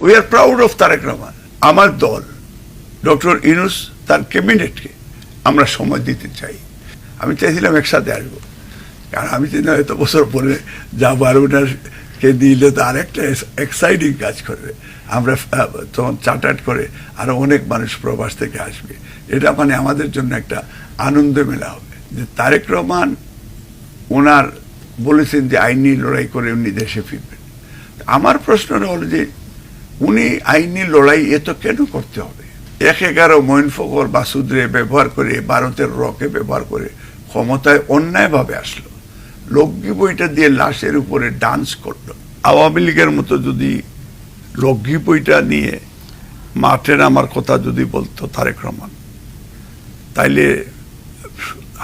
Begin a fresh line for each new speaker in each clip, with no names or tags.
We are proud of Tarique Rahman আমার দল। Doctor Yunus তার ক্যাবিনেটকে আমরা সময় দিতে চাই। আমি চাইছিলাম একসাথে আসব। কারণ আমি চিন্তা এত বছর পরে যাব আর দিলে তো আরেকটা এক্সাইটিং কাজ করবে। আমরা তখন চার্টার্ড করে আরও অনেক মানুষ প্রবাস থেকে আসবে। এটা মানে আমাদের জন্য একটা আনন্দ মেলা হবে। যে তারেক রহমান ওনার বলেছেন যে আইনি লড়াই করে উনি দেশে ফিরবেন। আমার প্রশ্নটা হলো যে উনি আইনি লড়াই এত কেন করতে হবে? এক এগারো মঈন ফখর বাসুদ্রে ব্যবহার করে, ভারতের রকে ব্যবহার করে ক্ষমতায় অন্যায়ভাবে আসলো। লগ্গি বইটা দিয়ে লাশের উপরে ডান্স করল। আওয়ামী লীগের মতো যদি লগ্গি বইটা নিয়ে মাঠে নামার কথা যদি বলতো তারেক রহমান, তাইলে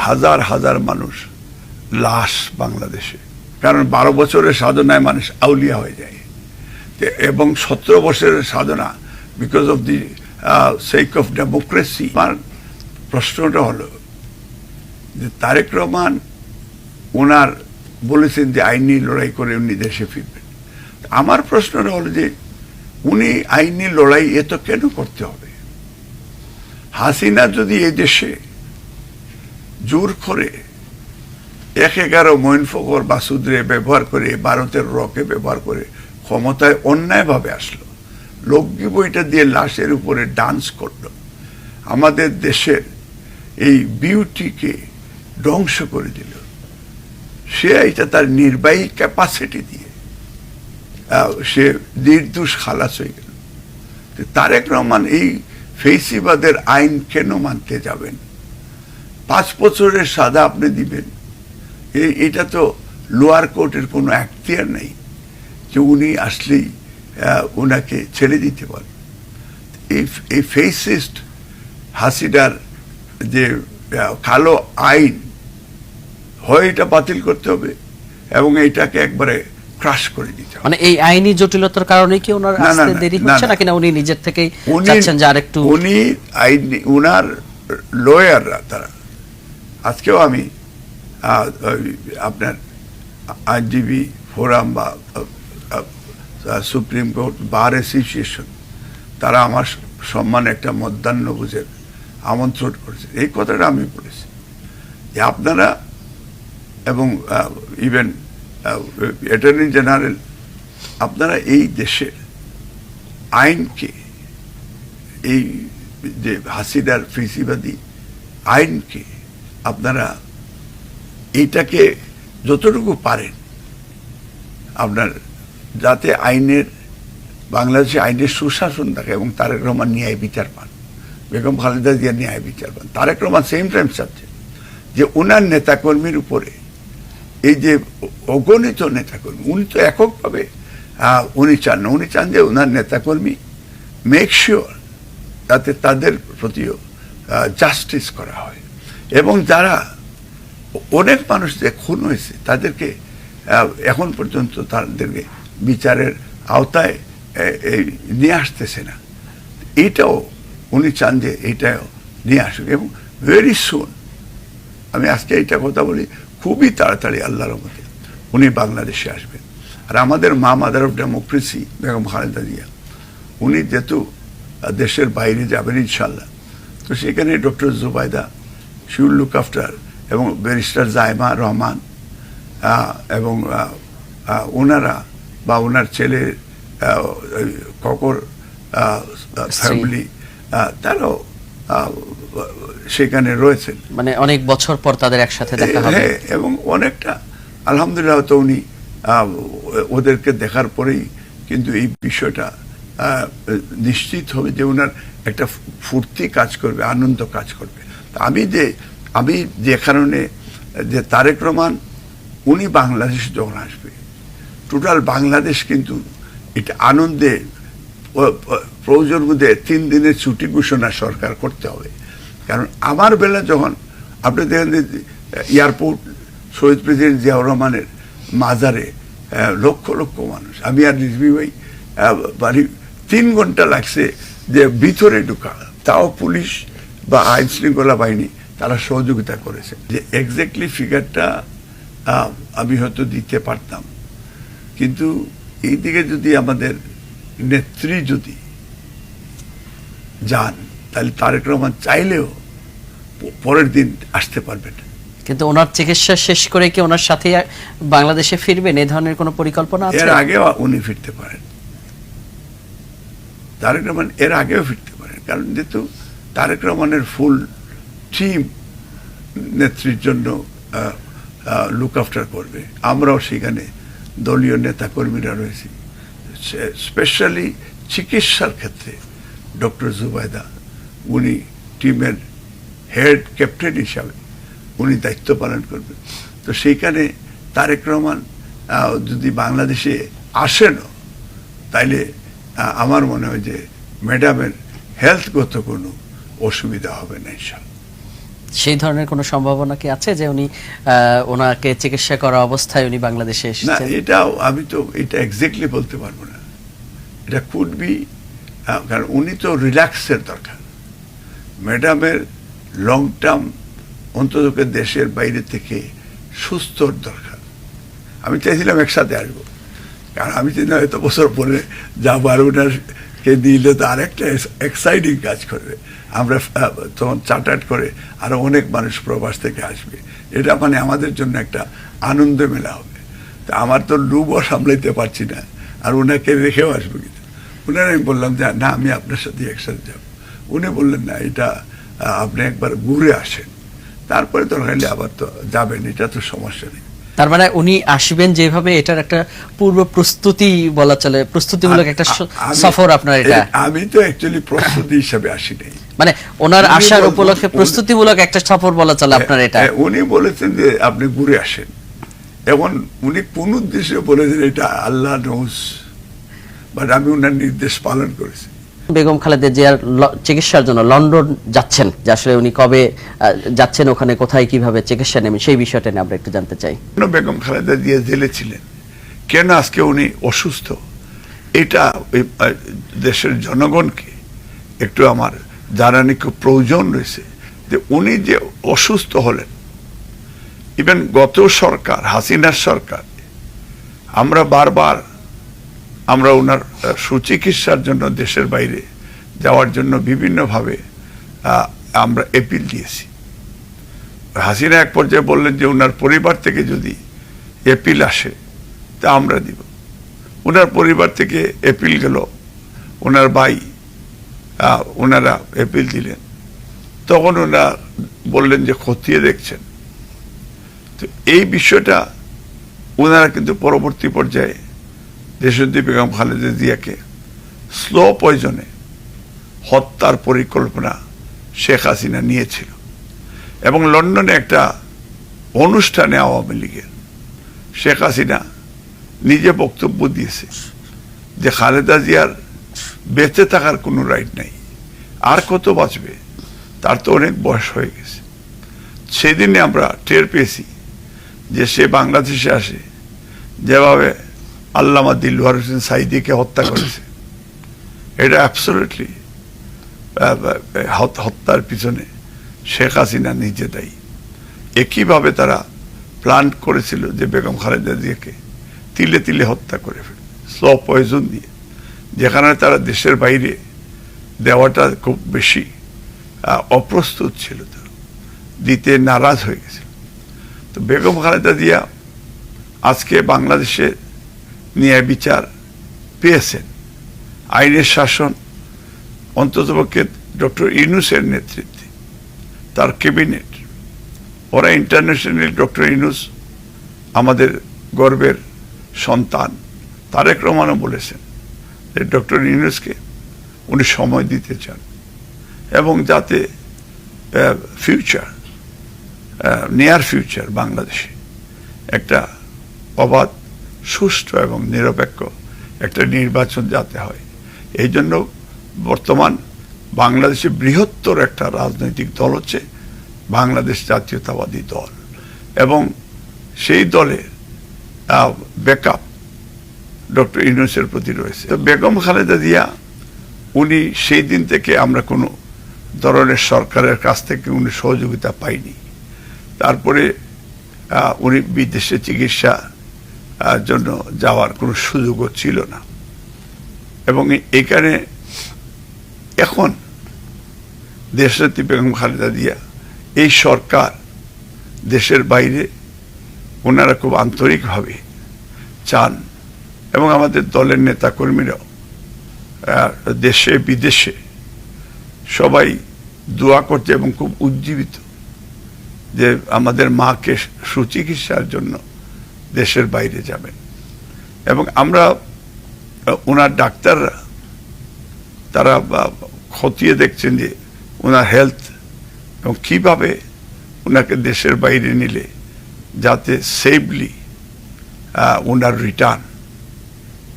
হাজার হাজার মানুষ লাশ বাংলাদেশে। কারণ বারো বছরের সাধনায় মানুষ আউলিয়া হয়ে যায়। এবং সতেরো বছরের সাধনা because of the sake of democracy আমার প্রশ্নটা হলো যে তারেক রহমান ওনার বলেছেন যে আইনি লড়াই করে উনি দেশে ফিরবেন। আমার প্রশ্নটা হলো যে উনি আইনি লড়াই এত কেন করতে হবে? হাসিনা যদি এই দেশে জোর করে এক এগারো মঈন ফখর বাসুদ্রে ব্যবহার করে, ভারতের রকে ব্যবহার করে ক্ষমতায় অন্যায়ভাবে আসলো। লগ্গি বইটা দিয়ে লাশের উপরে ডান্স করল। আমাদের দেশের এই বিউটিকে ধ্বংস করে দিল। সে এটা তার নির্বাহী ক্যাপাসিটি দিয়ে সে নির্দোষ খালাস হয়ে গেল। তারেক রহমান এই ফেসিবাদের আইন কেন মানতে যাবেন? পাঁচ বছরের সাদা আপনি দিবেন। এটা তো লোয়ার কোর্টের কোনো এখতিয়ার নেই। যে উনি আসলেই ওনাকে ছেড়ে দিতে পারেন এই এই ফেসিস্ট হাসিডার যে কালো আইন হয় এটা বাতিল করতে হবে এবং এইটাকে একবারে ক্রাশ করে দিতে হবে।
মানে এই আইনি জটিলতার কারণে কি ওনার আসতে দেরি হচ্ছে নাকি না উনি নিজের থেকেই চাচ্ছেন যে আরেকটু
উনি আইন উনার লয়াররা তারা। আজকেও আমি আপনার আইনজীবী ফোরাম বা সুপ্রিম কোর্ট বার অ্যাসোসিয়েশন তারা আমার সম্মানে একটা মধ্যাহ্ন ভোজের আমন্ত্রণ করেছে। এই কথাটা আমি বলেছি। যে আপনারা এবং ইভেন অ্যাটর্নি জেনারেল আপনারা এই দেশের আইনকে, এই যে হাসিনার ফিসিবাদী আইনকে আপনারা এইটাকে যতটুকু পারেন, আপনার যাতে আইনের, বাংলাদেশে আইনের সুশাসন থাকে এবং তারেক রহমান ন্যায় বিচার পান। বেগম খালেদা জিয়া ন্যায় বিচার পান। তারেক রহমান সেম টাইম চাচ্ছে যে ওনার নেতাকর্মীর উপরে, এই যে অগণিত নেতাকর্মী, উনি তো এককভাবে উনি চান না। উনি চান যে ওনার নেতাকর্মী মেক শিওর যাতে তাদের প্রতিও জাস্টিস করা হয়। এবং যারা অনেক মানুষ যে খুন হয়েছে, তাদেরকে এখন পর্যন্ত তাদেরকে বিচারের আওতায় এই নিয়ে আসতেছে না। এটাও উনি চান যে এটাও নিয়ে আসুক এবং ভেরি সুন আমি আজকে এইটা কথা বলি, খুবই তাড়াতাড়ি আল্লাহর রহমতে উনি বাংলাদেশে আসবেন। আর আমাদের মা mother of democracy, Begum Khaleda Zia, উনি যেহেতু দেশের বাইরে যাবেন ইনশাল্লাহ তো সেখানে doctor Zubaida, she'll look after এবং ব্যারিস্টার জায়মা রহমান এবং ওনারা বা ওনার ছেলে ককর ফ্যামিলি তারাও সেখানে রয়েছেন।
মানে অনেক বছর পর তাদের একসাথে দেখা হবে।
হ্যাঁ এবং অনেকটা আলহামদুলিল্লাহ তো উনি ওদেরকে দেখার পরেই কিন্তু এই বিষয়টা নিশ্চিত হবে যে ওনার একটা ফুর্তি কাজ করবে আনন্দ কাজ করবে। আমি যে আমি যে কারণে যে তারেক রহমান উনি বাংলাদেশ যখন আসবে টোটাল বাংলাদেশ কিন্তু এটা আনন্দে প্রয়োজন বোধে তিন দিনের ছুটি ঘোষণা সরকার করতে হবে। কারণ আমার বেলা যখন আপনি দেখেন যে, এয়ারপোর্ট শহীদ প্রেসিডেন্ট জিয়াউর রহমানের মাজারে লক্ষ লক্ষ মানুষ। আমি আর রিজভি ভাই বাড়ি তিন ঘণ্টা লাগছে যে ভিতরে ঢুকা। তাও পুলিশ বা আইন শৃঙ্খলা বাহিনী তারা সহযোগিতা করেছে। যে এক্স্যাক্টলি ফিগারটা আমি হয়তো দিতে পারতাম। কিন্তু এইদিকে যদি আমাদের নেত্রী যদি যান তাহলে তারেক রহমান চাইলেও পরের দিন আসতে পারবেন না।
কিন্তু ওনার চিকিৎসা শেষ করে কি ওনার সাথে বাংলাদেশে ফিরবেন? এই ধরনের কোনো পরিকল্পনা আছে?
এর আগেও উনি ফিরতে পারেন। তারেক রহমান এর আগেও ফিরতে পারেন। কারণ যেহেতু তারেক রহমানের ফুল টিম নেত্রীর জন্য লুক আফটার করবে আমরাও সেখানে দলীয় নেতা কর্মীরা রয়েছি স্পেশালি চিকিৎসার ক্ষেত্রে ডক্টর জুবাইদা উনি টিমের হেড ক্যাপ্টেন হিসাবে উনি দায়িত্ব পালন করবেন। তো সেইখানে তারেক রহমান যদি বাংলাদেশে আসেনও, তাইলে আমার মনে হয় যে ম্যাডামের হেলথগত কোনো অসুবিধা হবে না ইনশাল্লাহ
সেই ধরনের কোনো সম্ভাবনা কি আছে যে উনি ওনাকে চিকিৎসা করা অবস্থায় উনি বাংলাদেশে
না
এসেছেন?
এটাও আমি তো এটা এক্স্যাক্টলি বলতে পারব না। এটা কুড বি কারণ উনি তো রিল্যাক্সের দরকার। ম্যাডামের লং টার্ম অন্ততকে দেশের বাইরে থেকে সুস্থর দরকার। আমি চাইছিলাম একসাথে আসব। কারণ আমি চিন্তা এত বছর পরে যাব আর ওনারকে দিলে তো আরেকটা এক্সাইটিং কাজ করবে। আমরা তখন চার্টার্ড করে আরও অনেক মানুষ প্রবাস থেকে আসবে। এটা মানে আমাদের জন্য একটা আনন্দ মেলা হবে। তা আমার তো লুবও সামলাইতে পারছি না, আর ওনাকে রেখেও আসব কিন্তু। ওনার আমি বললাম যে, না, আমি আপনার সাথে একসাথে যাব। উনি বললেন, না, এটা আপনি একবার ঘুরে আসেন। তারপরে তো হলে আবার তো যাবেন, এটা তো সমস্যা নেই।
তার মানে উনি আসবেন যেভাবে এটার একটা পূর্ব প্রস্তুতি বলা চলে প্রস্তুতিমূলক একটা সফর আপনার এটা।
আমি তো অ্যাকচুয়ালি প্রস্তুতি হিসাবে আসি নাই
মানে ওনার আসার উপলক্ষে প্রস্তুতিমূলক একটা সফর বলা চলে আপনার এটা।
উনি বলেছেন যে আপনি ঘুরে আসেন। এবং উনি কোন উদ্দেশ্যে বলেছেন এটা আল্লাহ নোস বাট আমি ওনার নির্দেশ পালন করেছি।
বেগম খালেদা জিয়ার চিকিৎসার জন্য লন্ডন যাচ্ছেন, যে আসলে উনি কবে যাচ্ছেন, ওখানে কোথায়, কীভাবে চিকিৎসা নেবেন, সেই বিষয়টা নিয়ে আমরা একটু জানতে চাই।
কেন বেগম খালেদা জিয়া জেলে ছিলেন? কেন আজকে উনি অসুস্থ? এটা দেশের জনগণকে একটু আমার জানানি খুব প্রয়োজন রয়েছে, যে উনি যে অসুস্থ হলেন ইভেন গত সরকার, হাসিনার সরকার, আমরা বারবার আমরা ওনার সুচিকিৎসার জন্য দেশের বাইরে যাওয়ার জন্য বিভিন্নভাবে আমরা এপিল দিয়েছি। হাসিনা এক পর্যায়ে বললেন যে ওনার পরিবার থেকে যদি এপিল আসে, তা আমরা দিব। ওনার পরিবার থেকে এপিল গেল, ওনার ভাই ওনারা এপিল দিলেন। তখন ওনারা বললেন যে খতিয়ে দেখছেন। তো এই বিষয়টা ওনারা কিন্তু পরবর্তী পর্যায়ে দেশদ্দী বেগম খালেদা জিয়াকে স্লো পয়জনে হত্যার পরিকল্পনা শেখ হাসিনা নিয়েছিল। এবং লন্ডনে একটা অনুষ্ঠানে আওয়ামী লীগের শেখ হাসিনা নিজে বক্তব্য দিয়েছে যে খালেদা জিয়ার বেঁচে থাকার কোনো রাইট নাই। আর কত বাঁচবে তার তো অনেক বয়স হয়ে গেছে। সেদিনে আমরা টের পেয়েছি যে সে বাংলাদেশে আসে, যেভাবে আল্লামা দিলওয়ার হোসেন সাইদিকে হত্যা করেছে। এটা অ্যাবসোলিটলি হত্যার পিছনে শেখ হাসিনা নিজে দায়ী। একইভাবে তারা প্ল্যান করেছিল যে বেগম খালেদা জিয়াকে তিলে তিলে হত্যা করে ফেলবে স্লো পয়জন দিয়ে। যেখানে তারা দেশের বাইরে দেওয়াটা খুব বেশি অপ্রস্তুত ছিল তারা। দিতে নারাজ হয়ে গেছিল। তো বেগম খালেদা জিয়া আজকে বাংলাদেশের ন্যায় বিচার পেয়েছেন। আইনের শাসন অন্ততপক্ষে ডক্টর ইনুসের নেতৃত্বে, তার ক্যাবিনেট। ওরা ইন্টারন্যাশনাল ডক্টর ইনুস আমাদের গর্বের সন্তান, তারেক রহমানও বলেছেন যে ডক্টর ইনুসকে উনি সময় দিতে চান এবং যাতে ফিউচার নিয়ার ফিউচার বাংলাদেশে একটা অবাধ সুষ্ঠু এবং নিরপেক্ষ একটা নির্বাচন যাতে হয়। এই জন্য বর্তমান বাংলাদেশে বৃহত্তর একটা রাজনৈতিক দল হচ্ছে বাংলাদেশ জাতীয়তাবাদী দল। এবং সেই দলের ব্যাকআপ ডক্টর ইউনুসের প্রতি রয়েছে। তো বেগম খালেদা জিয়া, উনি সেই দিন থেকে আমরা কোনো ধরনের সরকারের কাছ থেকে উনি সহযোগিতা পাইনি। তারপরে উনি বিদেশে চিকিৎসা জন্য যাওয়ার কোনো সুযোগও ছিল না। এবং এখানে এখন দেশনেত্রী বেগম খালেদা দিয়া এই সরকার দেশের বাইরে ওনারা খুব আন্তরিকভাবে চান এবং আমাদের দলের নেতা কর্মীরাও দেশে, বিদেশে সবাই দোয়া করছে এবং খুব উজ্জীবিত যে আমাদের মাকে সুচিকিৎসার জন্য দেশের বাইরে যাবেন। এবং আমরা ওনার ডাক্তাররা, তারা খতিয়ে দেখছেন যে ওনার হেলথ এবং কীভাবে ওনাকে দেশের বাইরে নিলে যাতে সেফলি ওনার রিটার্ন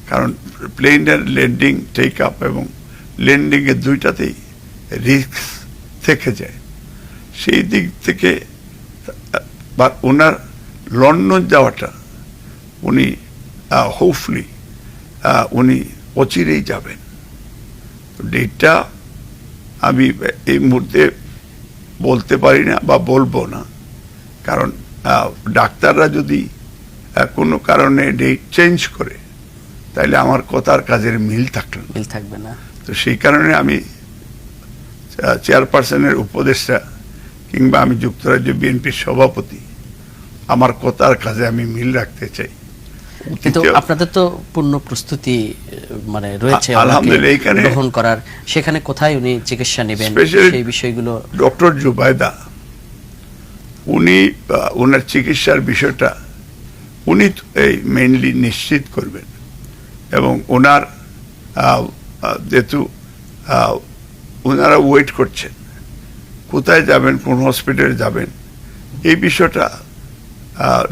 কারণ প্লেনের ল্যান্ডিং টেক আপ এবং ল্যান্ডিং এর দুইটাতেই রিস্ক থেকে যায়। সেই দিক থেকে বা ওনার লন্ডন যাওয়াটা উনি হোপফুলি উনি অচিরেই যাবেন তো ডেটটা আমি এই মুহূর্তে বলতে পারি না বা বলব না কারণ ডাক্তাররা যদি কোনো কারণে ডেট চেঞ্জ করে তাহলে আমার কথার কাজের মিল থাকল
মিল থাকবে না
তো সেই কারণে আমি চেয়ারপারসনের উপদেষ্টা কিংবা আমি যুক্তরাজ্য বিএনপির সভাপতি আমার কথার কাজে আমি মিল রাখতে চাই
কিন্তু আপনাদের তো পূর্ণ প্রস্তুতি মানে রয়েছে
আলহামদুলিল্লাহ,
গ্রহণ করার। সেখানে কোথায় উনি চিকিৎসা নেবেন সেই বিষয়গুলো?
ডক্টর জুবাইদা উনি ওনার চিকিৎসার বিষয়টা উনি এই মেইনলি নিশ্চিত করবেন। এবং ওনার যেহেতু ওনারা ওয়েট করছেন কোথায় যাবেন কোন হসপিটালে যাবেন এই বিষয়টা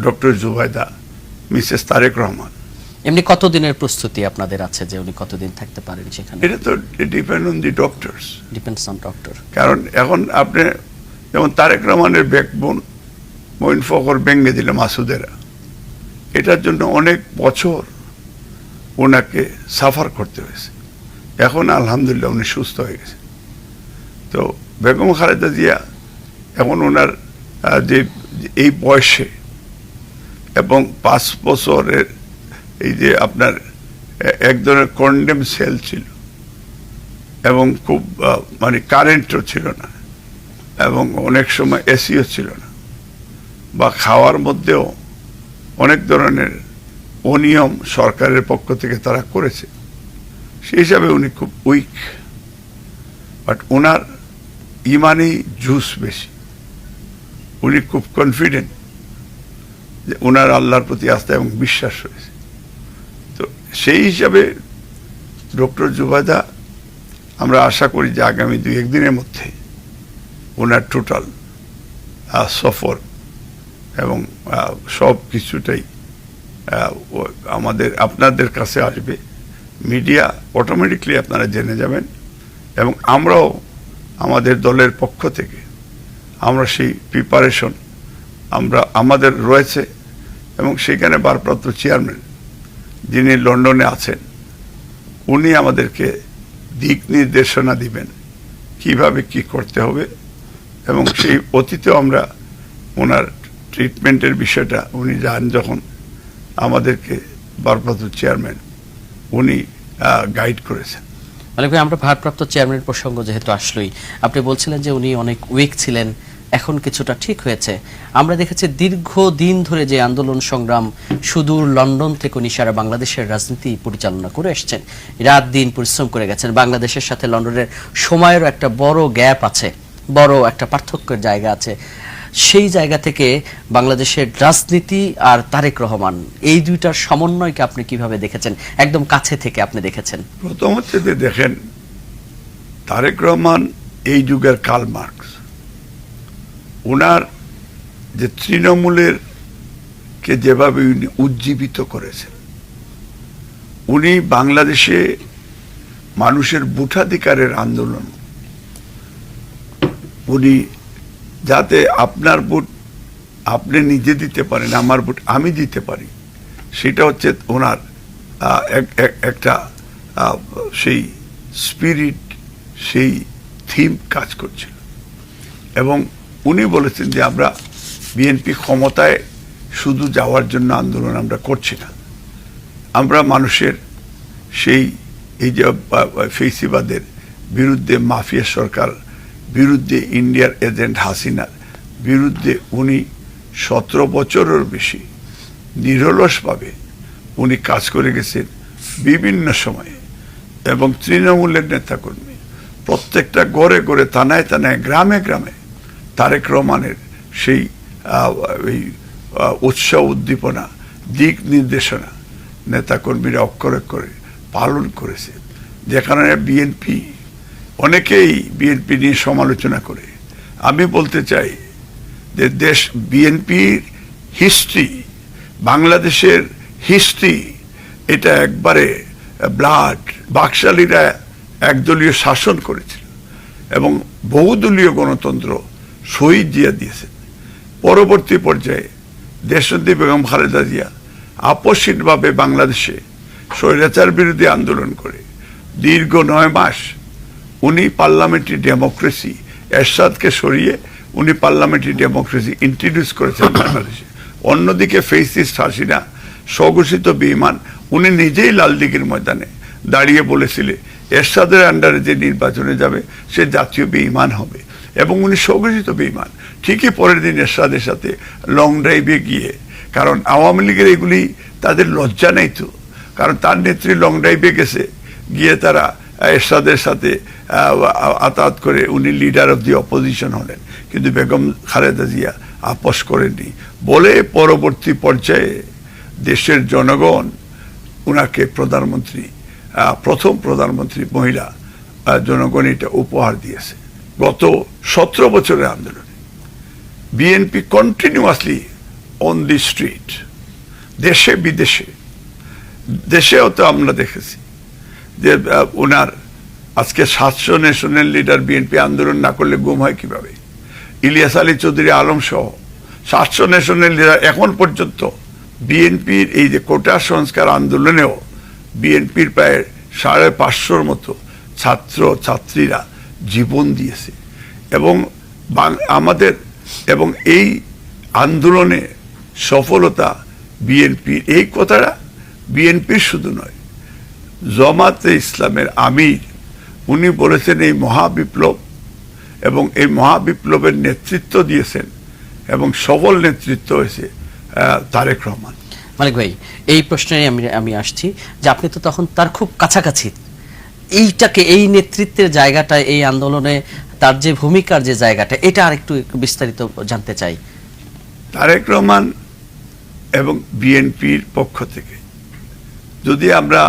ডক্টর জুবাইদা মিসেস তারেক রহমান।
এমনি কতদিনের প্রস্তুতি আপনাদের আছে যে উনি কতদিন থাকতে পারেন সেখানে?
এটা তো depend on the doctors
depends on doctor
কারণ এখন আপনি যেমন তারেক রহমানের ব্যাকবোন মইন ফখর ভেঙে দিল মাসুদেরা। এটার জন্য অনেক বছর ওনাকে সাফার করতে হয়েছে। এখন আলহামদুলিল্লাহ উনি সুস্থ হয়ে গেছে। তো বেগম খালেদা জিয়া এখন ওনার যে এই বয়সে এবং পাঁচ বছরের এই যে আপনার এক ধরনের কন্ডেম সেল ছিল এবং খুব মানে কারেন্টও ছিল না এবং অনেক সময় এসিও ছিল না বা খাওয়ার মধ্যেও অনেক ধরনের অনিয়ম সরকারের পক্ষ থেকে তারা করেছে। সেই হিসাবে উনি খুব উইক বাট ওনার ইমানেই জুস বেশি। উনি খুব কনফিডেন্ট যে ওনার আল্লাহর প্রতি আস্থা এবং বিশ্বাস রয়েছে। তো সেই হিসাবে ডক্টর জুবাদা আমরা আশা করি যে আগামী দুই একদিনের মধ্যে ওনার টোটাল সফর এবং সব কিছুটাই আমাদের, আপনাদের কাছে আসবে। মিডিয়া অটোমেটিকলি আপনারা জেনে যাবেন এবং আমরাও আমাদের দলের পক্ষ থেকে আমরা সেই প্রিপারেশন, আমরা, আমাদের রয়েছে। এবং সেখানে ভারপ্রাপ্ত চেয়ারম্যান যিনি লন্ডনে আছেন, উনি আমাদেরকে দিক নির্দেশনা দিবেন কীভাবে কি করতে হবে এবং সেই অতীতেও আমরা ওনার ট্রিটমেন্টের বিষয়টা, উনি যান যখন আমাদেরকে ভারপ্রাপ্ত চেয়ারম্যান, উনি গাইড করেছেন।
মালিক ভাই, আমরা ভারপ্রাপ্ত চেয়ারম্যানের প্রসঙ্গ যেহেতু আসলোই, আপনি বলছিলেন যে উনি অনেক উইক ছিলেন এখন কিছুটা ঠিক হয়েছে। আমরা দেখেছি দীর্ঘ দিন ধরে যে আন্দোলন সংগ্রাম সুদূর লন্ডন থেকে নিশারা বাংলাদেশের রাজনীতি পরিচালনা করে এসেছেন। রাত দিন পরিশ্রম করে গেছেন। বাংলাদেশের সাথে লন্ডনের সময়েরও একটা বড় গ্যাপ আছে, বড় একটা পার্থক্যের জায়গা আছে। সেই জায়গা থেকে বাংলাদেশের রাজনীতি আর তারেক রহমান, এই দুইটার সমন্বয়কে আপনি কীভাবে দেখেছেন? একদম কাছে থেকে আপনি দেখেছেন।
প্রথম হচ্ছে যে দেখেন, তারেক রহমান এই যুগের কাল মার্কস ওনার যে তৃণমূলের কে যেভাবে উনি উজ্জীবিত করেছেন, উনি বাংলাদেশে মানুষের ভোটাধিকারের আন্দোলন, উনি যাতে আপনার ভোট আপনি নিজে দিতে পারেন, আমার ভোট আমি দিতে পারি, সেটা হচ্ছে ওনার এক- এক- একটা সেই স্পিরিট, সেই থিম কাজ করছিল। এবং উনি বলেছেন যে আমরা বিএনপি ক্ষমতায় শুধু যাওয়ার জন্য আন্দোলন আমরা করছি না। আমরা মানুষের সেই এই যে ফেসিবাদের বিরুদ্ধে মাফিয়া সরকার, বিরুদ্ধে ইন্ডিয়ার এজেন্ট হাসিনার বিরুদ্ধে উনি সতেরো বছরের বেশি নিরলসভাবে উনি কাজ করে গেছেন বিভিন্ন সময়ে এবং তৃণমূলের নেতাকর্মী। প্রত্যেকটা ঘরে ঘরে থানায় থানায়, গ্রামে গ্রামে তারেক রহমানের সেই এই উৎসাহ উদ্দীপনা, দিক নির্দেশনা নেতাকর্মীরা অক্ষরে করে পালন করেছে। যেখানে বিএনপি অনেকেই বিএনপি নিয়ে সমালোচনা করে। আমি বলতে চাই যে দেশ বিএনপির হিস্ট্রি বাংলাদেশের হিস্ট্রি এটা একবারে ব্লাড, বাকশালীরা একদলীয় শাসন করেছিল এবং বহুদলীয় গণতন্ত্র শহীদ জিয়া দিয়েছেন। পরবর্তী পর্যায়ে দেশনদী বেগম খালেদা জিয়া আপসহীনভাবে বাংলাদেশে স্বৈরাচার বিরোধী আন্দোলন করে। দীর্ঘ নয় মাস উনি পার্লামেন্টারি ডেমোক্রেসি, এরশাদকে সরিয়ে উনি পার্লামেন্টারি ডেমোক্রেসি ইন্ট্রোডিউস করেছেন বাংলাদেশে। অন্যদিকে ফেসিস্ট হাসিনা, স্বঘোষিত বিমান উনি নিজেই লালদিঘির ময়দানে দাঁড়িয়ে বলেছিলেন, এরশাদের আন্ডারে যে নির্বাচনে যাবে, সে জাতীয় বেইমান হবে। এবং উনি স্বঘোষিত বেইমান ঠিকই পরের দিন এরশাদের সাথে লং ড্রাইভে গিয়ে, কারণ আওয়ামী লীগের এগুলি তাদের লজ্জা নেই তো। কারণ তার নেত্রী লং ড্রাইভে গেছে, গিয়ে তারা এরশাদের সাথে আতাত করে উনি লিডার অফ দি অপোজিশন হলেন। কিন্তু বেগম খালেদা জিয়া আপোষ করেননি। বলে পরবর্তী পর্যায়ে দেশের জনগণ উনাকে প্রধানমন্ত্রী প্রথম প্রধানমন্ত্রী মহিলা জনগণ এটা উপহার দিয়েছে। গত সতেরো বছরের আন্দোলনে B N P continuously on the street দেশে, বিদেশে। দেশেও তো আমরা দেখেছি যে ওনার আজকে সাতশো ন্যাশনাল লিডার বিএনপি আন্দোলন না করলে গুম হয় কীভাবে? ইলিয়াস আলী চৌধুরী আলম সহ সাতশো ন্যাশনাল লিডার এখন পর্যন্ত বিএনপির এই যে কোটা সংস্কার আন্দোলনেও বিএনপির প্রায় সাড়ে পাঁচশোর মতো ছাত্র ছাত্রীরা জীবন দিয়েছে। এবং আমাদের এবং এই আন্দোলনে সফলতা বিএনপির এই কথাটা বিএনপির শুধু নয়, জমাতে ইসলামের আমির, উনি বলেছেন এই মহাবিপ্লব এবং এই মহাবিপ্লবের নেতৃত্ব দিয়েছেন এবং সফল নেতৃত্ব হয়েছে তারেক রহমান।
মালিক ভাই, এই প্রশ্নে আমি আমি আসছি যে আপনি তো তখন তার খুব কাছাকাছি এইটাকে, এই নেতৃত্বের জায়গাটা, এই আন্দোলনে তার যে ভূমিকার যে জায়গাটা, এটা আর একটু একটু বিস্তারিত জানতে চাই।
তারেক রহমান এবং বিএনপির পক্ষ থেকে, যদি আমরা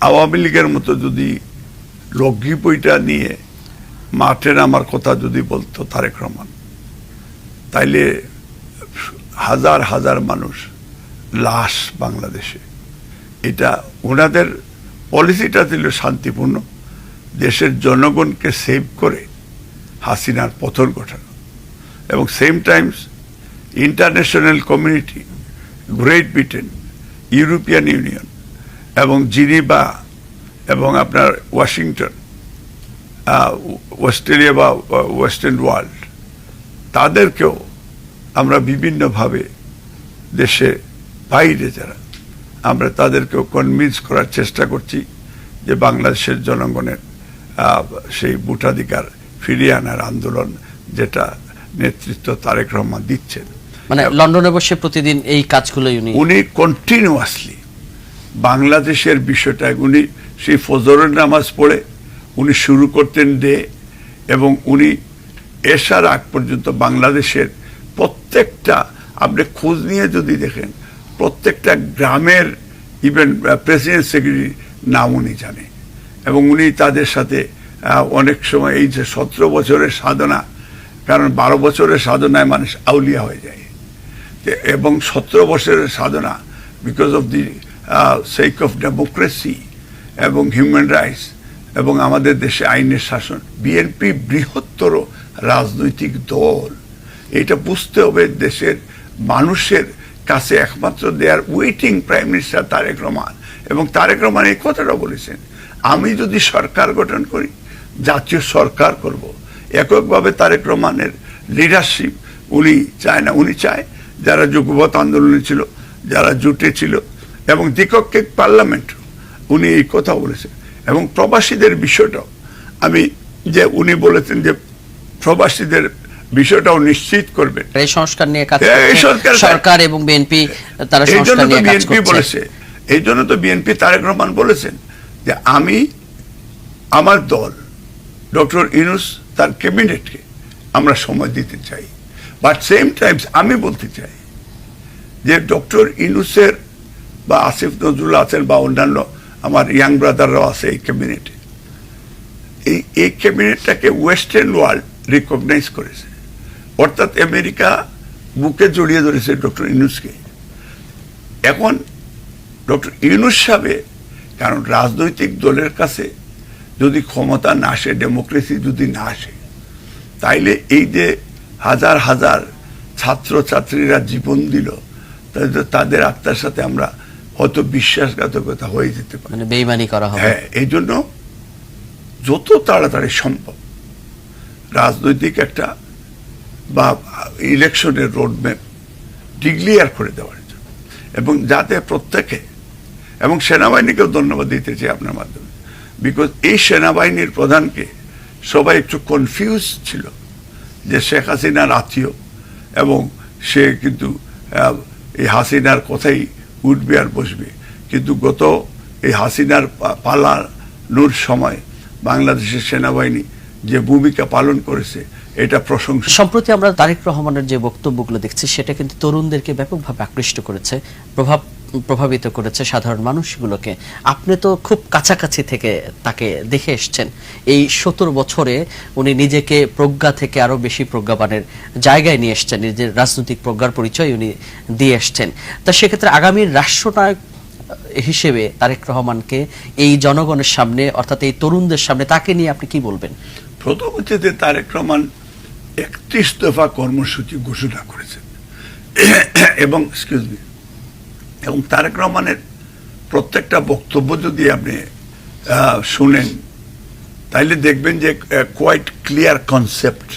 আওয়ামী লীগের মতো যদি লগ্গি বইটা নিয়ে মাঠে নামার কথা যদি বলতো তারেক রহমান, তাইলে হাজার হাজার মানুষ লাশ বাংলাদেশে। এটা ওনাদের পলিসিটা ছিল শান্তিপূর্ণ। দেশের জনগণকে সেভ করে হাসিনার পতন ঘটানো। এবং same times international community great Britain European union Geneva Geneva এবং আপনার ওয়াশিংটন অস্ট্রেলিয়া বা ওয়েস্টার্ন ওয়ার্ল্ড তাদেরকেও আমরা বিভিন্নভাবে দেশে বাইরে যারা আমরা তাদেরকেও কনভিন্স করার চেষ্টা করছি যে বাংলাদেশের জনগণের সেই ভোটাধিকার ফিরিয়ে আনার আন্দোলন যেটা নেতৃত্ব তারেক রহমান দিচ্ছেন।
মানে লন্ডনে বসে প্রতিদিন এই কাজগুলোই উনি
উনি কন্টিনিউয়াসলি বাংলাদেশের বিষয়টা উনি সেই ফজরের নামাজ পড়ে উনি শুরু করতেন ডে এবং উনি এসার আগ পর্যন্ত বাংলাদেশের প্রত্যেকটা আপনি খোঁজ নিয়ে যদি দেখেন প্রত্যেকটা গ্রামের ইভেন প্রেসিডেন্ট সেক্রেটারি নাম উনি জানে। এবং উনি তাদের সাথে অনেক সময় এই যে সতেরো বছরের সাধনা, কারণ বারো বছরের সাধনায় মানুষ আউলিয়া হয়ে যায়। এবং সতেরো বছরের সাধনা because of the sake of democracy এবং হিউম্যান রাইটস এবং আমাদের দেশে আইনের শাসন বিএনপি বৃহত্তর রাজনৈতিক দল। এটা বুঝতে হবে দেশের মানুষের কাছে একমাত্র their waiting prime minister Tarique Rahman. এবং তারেক রহমান এই কথাটা বলেছেন, আমি যদি সরকার গঠন করি, জাতীয় সরকার করব। এককভাবে তারেক রহমানের লিডারশিপ উনি চায় না, উনি চায় যারা যুগপথ আন্দোলনে ছিল, যারা জুটে ছিল এবং দ্বিকক্ষিক পার্লামেন্ট উনি এই কথা বলেছেন। এবং প্রবাসীদের বিষয়টাও আমি যে উনি বলেছেন যে প্রবাসীদের বিষয়টাও নিশ্চিত করবেন
এই সংস্কার নিয়ে কাজ করছে।
সরকার-
সরকার এবং বিএনপি তারা সংস্কার নিয়ে কাজ করছে।
বলেছে। এই জন্য তো বিএনপি তারেক রহমান বলেছেন যে আমি আমার দল ডক্টর ইনুস তার ক্যাবিনেটকে আমরা সময় দিতে চাই। বাট সেম টাইমস আমি বলতে চাই যে ডক্টর ইনুসের বা আসিফ নজরুল আছেন বা অন্যান্য আমার ইয়াং ব্রাদাররাও আছে এই ক্যাবিনেটে। এই এই ক্যাবিনেটটাকে ওয়েস্টার্ন ওয়ার্ল্ড রিকগনাইজ করেছে। অর্থাৎ আমেরিকা বুকে জড়িয়ে ধরেছে ডক্টর ইনুসকে এখন ডক্টর ইউনুস সাহেবে কারণ রাজনৈতিক দলের কাছে যদি ক্ষমতা না আসে ডেমোক্রেসি যদি না আসে তাইলে এই যে হাজার হাজার ছাত্র ছাত্রীরা জীবন দিল তাদের তাদের আত্মার সাথে আমরা হয়তো বিশ্বাসঘাতকতা হয়ে যেতে পারি।
মানে বেইমানি করা হবে।
হ্যাঁ এই জন্য যত তাড়াতাড়ি সম্ভব রাজনৈতিক একটা বা ইলেকশনের রোডম্যাপ ডিক্লিয়ার করে দেওয়ার জন্য। এবং যাতে প্রত্যেকে, এবং সেনাবাহিনীকেও ধন্যবাদ দিতে চাই আপনার মাধ্যমে। বিকজ এই সেনাবাহিনীর প্রধানকে সবাই একটু কনফিউজ ছিল যে শেখ হাসিনার আত্মীয় এবং সে কিন্তু এই হাসিনার কথাই উঠবে আর বসবে। কিন্তু গত এই হাসিনার পালানোর সময় বাংলাদেশের সেনাবাহিনী যে ভূমিকা পালন করেছে, এটা প্রশংসা।
সম্প্রতি আমরা তারেক রহমানের যে বক্তব্যগুলো দেখছি, সেটা কিন্তু তরুণদেরকে ব্যাপকভাবে আকৃষ্ট করেছে, প্রভাব, প্রভাবিত করেছে সাধারণ মানুষগুলোকে। আপনি তো খুব কাছাকাছি থেকে তাকে দেখে এসছেন। এই সত্তর বছরে উনি নিজেকে প্রজ্ঞা থেকে আরও বেশি প্রজ্ঞাবানের জায়গায় নিয়ে এসছেন, নিজের রাজনৈতিক প্রজ্ঞার পরিচয় উনি দিয়ে এসছেন। তা সেক্ষেত্রে আগামীর রাষ্ট্রনায়ক হিসেবে তারেক রহমানকে এই জনগণের সামনে, অর্থাৎ এই তরুণদের সামনে তাকে নিয়ে আপনি কি বলবেন?
প্রথম হচ্ছে যে তারেক রহমান একত্রিশ দফা কর্মসূচি ঘোষণা করেছেন। এবং এক্সকিউজ মি এবং তারেক রহমানের প্রত্যেকটা বক্তব্য যদি আপনি শুনেন, তাইলে দেখবেন যে কোয়াইট ক্লিয়ার কনসেপ্ট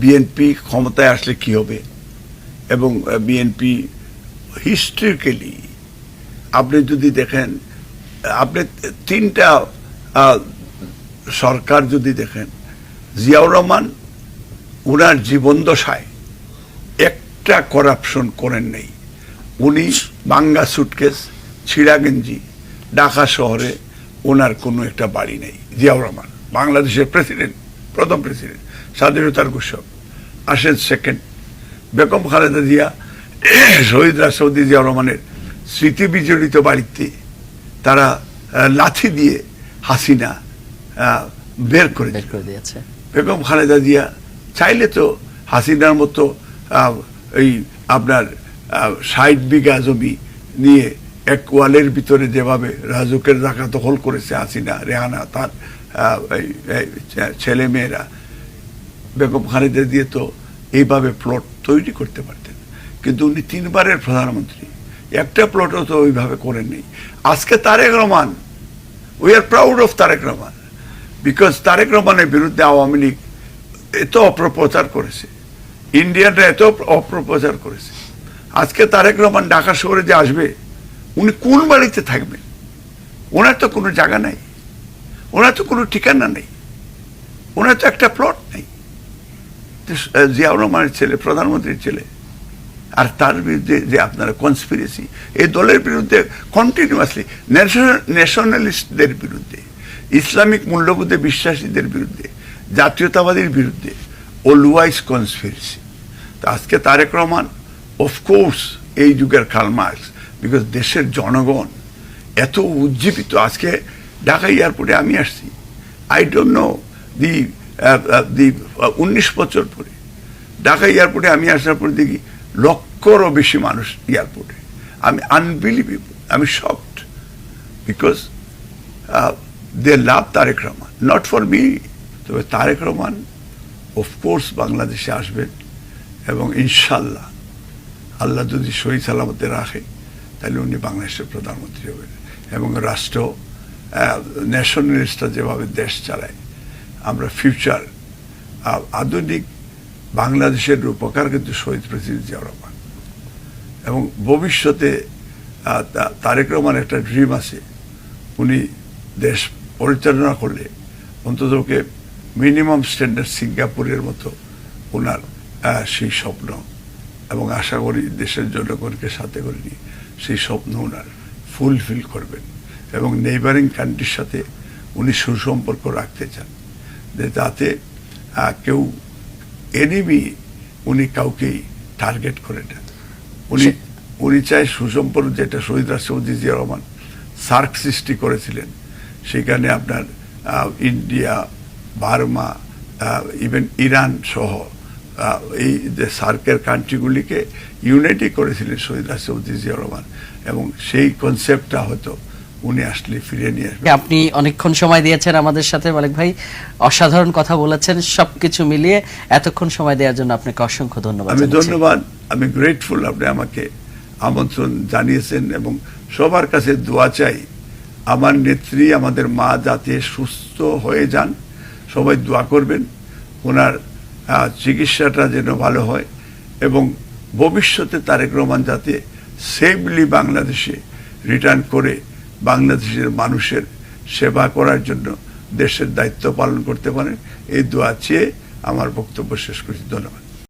বিএনপি ক্ষমতায় আসলে কি হবে? এবং বিএনপি হিস্ট্রিক্যালি আপনি যদি দেখেন, আপনি তিনটা সরকার যদি দেখেন, জিয়াউর রহমান উনার জীবন দশায় একটা করাপশন করেন নেই। উনি বাঙ্গা সুটকেস ছিঁড়া গেঞ্জি ঢাকা শহরে ওনার কোনো একটা বাড়ি নেই, জিয়াউর রহমান। বাংলাদেশের প্রেসিডেন্ট প্রথম প্রেসিডেন্ট স্বাধীনতার ঘোষক। আসেন সেকেন্ড বেগম খালেদা জিয়া, শহীদ রাষ্ট্রপতি জিয়াউর রহমানের স্মৃতি বিজড়িত বাড়িতে তারা লাথি দিয়ে হাসিনা বের করে
দিয়েছে।
বেগম খালেদা জিয়া চাইলে তো হাসিনার মতো এই আপনার ষাট বিঘা জমি নিয়ে এক ওয়ালের ভিতরে যেভাবে রাজুকের জায়গা দখল করেছে হাসিনা রেহানা তার ছেলে মেয়েরা বেগম খালেদা দিয়ে তো এইভাবে প্লট তৈরি করতে পারতেন কিন্তু উনি তিনবারের প্রধানমন্ত্রী। একটা প্লটও তো ওইভাবে করেননি। আজকে Tarique Rahman we are proud of Tarique Rahman. Because Tarique রহমানের বিরুদ্ধে আওয়ামী লীগ এত অপপ্রচার করেছে। ইন্ডিয়ানরা এত অপপ্রচার করেছে। আজকে তারেক রহমান ঢাকা শহরে যে আসবে, উনি কোন বাড়িতে থাকবেন? ওনার তো কোনো জায়গা নাই। ওনার তো কোনো ঠিকানা নেই। ওনার তো একটা প্লট নেই। জিয়াউর রহমানের ছেলে, প্রধানমন্ত্রীর ছেলে, আর তার বিরুদ্ধে যে আপনারা কনস্পিরেসি এই দলের বিরুদ্ধে কন্টিনিউয়াসলি ন্যাশনালিস্টদের বিরুদ্ধে ইসলামিক মূল্যবোধে বিশ্বাসীদের বিরুদ্ধে, জাতীয়তাবাদীর বিরুদ্ধে অলওয়াইজ কনস্পিরেসি। তো আজকে তারেক রহমান অফকোর্স এই যুগের কালমার্কস বিকজ দেশের জনগণ এত উজ্জীবিত। আজকে ঢাকা এয়ারপোর্টে আমি আসছি। I don't know the the উনিশ বছর পরে। ঢাকা এয়ারপোর্টে আমি আসার পর দেখি লক্ষরও বেশি মানুষ এয়ারপোর্টে। আমি আনবিলিভেবল আমি shocked because they love Tarique Rahman not for me তবে তারেক রহমান অফকোর্স বাংলাদেশে আসবেন এবং ইনশাল্লাহ আল্লাহ যদি সহি সালামতে রাখে, তাহলে উনি বাংলাদেশের প্রধানমন্ত্রী হবেন এবং রাষ্ট্র ন্যাশনালিস্টরা যেভাবে দেশ চালায়, আমরা ফিউচার আধুনিক বাংলাদেশের রূপকার কিন্তু শহীদ প্রেসিডেন্ট জিয়াউর রহমান। এবং ভবিষ্যতে তারেক রহমান একটা ড্রিম আছে, উনি দেশ পরিচালনা করলে অন্ততকে মিনিমাম স্ট্যান্ডার্ড সিঙ্গাপুরের মতো ওনার সেই স্বপ্ন। এবং আশা করি দেশের জনগণকে সাথে করে নিয়ে সেই স্বপ্ন ওনার ফুলফিল করবেন। এবং নেইবারিং কান্ট্রির সাথে উনি সুসম্পর্ক রাখতে চান। যে তাতে কেউ এনিমি উনি কাউকেই টার্গেট করে না। উনি উনি চায় সুসম্পর্ক যেটা শহীদ রাষ্ট্রপতি জিয়া রহমান সার্ক সৃষ্টি করেছিলেন সেখানে আপনার ইন্ডিয়া বার্মা ইভেন ইরান সহ এই যে সার্কের কান্ট্রিগুলিকে ইউনাইটই করেছিলেন শহীদ রাষ্ট্রপতি জিয়া রহমান। এবং সেই কনসেপ্টটা হয়তো উনি আসলে ফিরে নিয়ে আসবেন।
আপনি অনেকক্ষণ সময় দিয়েছেন আমাদের সাথে মালিক ভাই। অসাধারণ কথা বলেছেন সবকিছু মিলিয়ে এতক্ষণ সময় দেওয়ার জন্য আপনাকে অসংখ্য ধন্যবাদ
আমি ধন্যবাদ আমি গ্রেটফুল আপনি আমাকে আমন্ত্রণ জানিয়েছেন এবং সবার কাছে দোয়া চাই আমার নেত্রী, আমাদের মা যাতে সুস্থ হয়ে যান, সবাই দোয়া করবেন। ওনার চিকিৎসাটা যেন ভালো হয় এবং ভবিষ্যতে তারেক রহমান যাতে সেফলি বাংলাদেশে রিটার্ন করে বাংলাদেশের মানুষের সেবা করার জন্য দেশের দায়িত্ব পালন করতে পারেন। এই দোয়া চেয়ে আমার বক্তব্য শেষ করছি। ধন্যবাদ।